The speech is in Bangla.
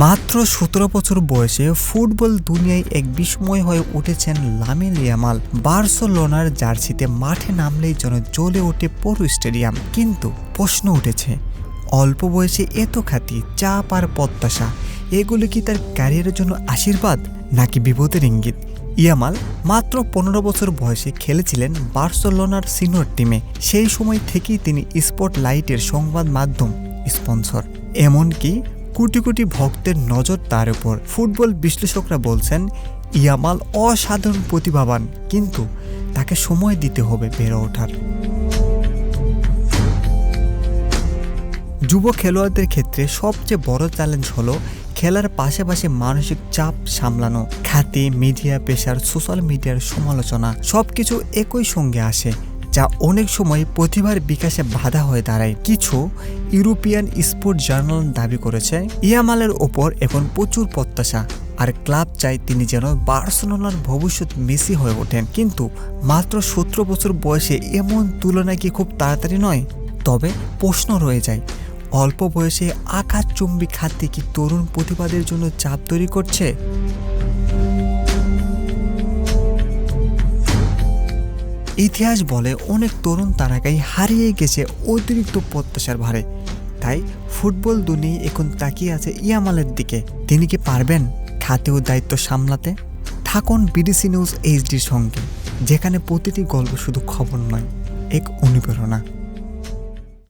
মাত্র সতেরো বছর বয়সে ফুটবল দুনিয়ায় এক বিস্ময় হয়ে উঠেছেন লামিন ইয়ামাল। বার্সেলোনার জার্সিতে মাঠে নামলেই যেন জ্বলে ওঠে পুরো স্টেডিয়াম। কিন্তু প্রশ্ন উঠেছে, অল্প বয়সে এত খ্যাতি, চাপ আর প্রত্যাশা, এগুলো কি তার ক্যারিয়ারের জন্য আশীর্বাদ নাকি বিপদের ইঙ্গিত? ইয়ামাল মাত্র পনেরো বছর বয়সে খেলেছিলেন বার্সেলোনার সিনিয়র টিমে। সেই সময় থেকেই তিনি স্পট লাইটের সংবাদ মাধ্যম স্পন্সর। এমনকি কোটি কোটি ভক্তের নজর তার উপর। ফুটবল বিশ্লেষকরা বলছেন, ইয়ামাল অসাধারণ প্রতিভাবান, কিন্তু তাকে সময় দিতে হবে বেড়ে ওঠার। যুব খেলোয়াড়দের ক্ষেত্রে সবচেয়ে বড় চ্যালেঞ্জ হলো খেলার পাশাপাশি মানসিক চাপ সামলানো, খ্যাতি মিডিয়া পেশার সোশ্যাল মিডিয়ার সমালোচনা, সবকিছু একই সঙ্গে আসে। যা অনেক সময় প্রতিভার বিকাশে বাধা হয়ে দাঁড়ায়। কিছু ইউরোপিয়ান স্পোর্ট জার্নাল দাবি করেছে, ইয়ামালের ওপর এখন প্রচুর প্রত্যাশা, আর ক্লাব চাই তিনি যেন বার্সেলোনার ভবিষ্যৎ মেসি হয়ে ওঠেন। কিন্তু মাত্র সতেরো বছর বয়সে এমন তুলনা কি খুব তাড়াতাড়ি নয়? তবে প্রশ্ন রয়ে যায়, অল্প বয়সে আকাশ আকাশচুম্বী খাদ্যে কি তরুণ প্রতিবাদের জন্য চাপ তৈরি করছে? ইতিহাস বলে অনেক তরুণ তারাকাই হারিয়ে গেছে অতিরিক্ত প্রত্যাশার ভারে। তাই ফুটবল দুনিয়া এখন তাকিয়ে আছে ইয়ামালের দিকে। তিনি কি পারবেন খাতেও দায়িত্ব সামলাতে? থাকুন বিডিসি নিউজ এইচডির সঙ্গে, যেখানে প্রতিটি গল্প শুধু খবর নয়, এক অনুপ্রেরণা।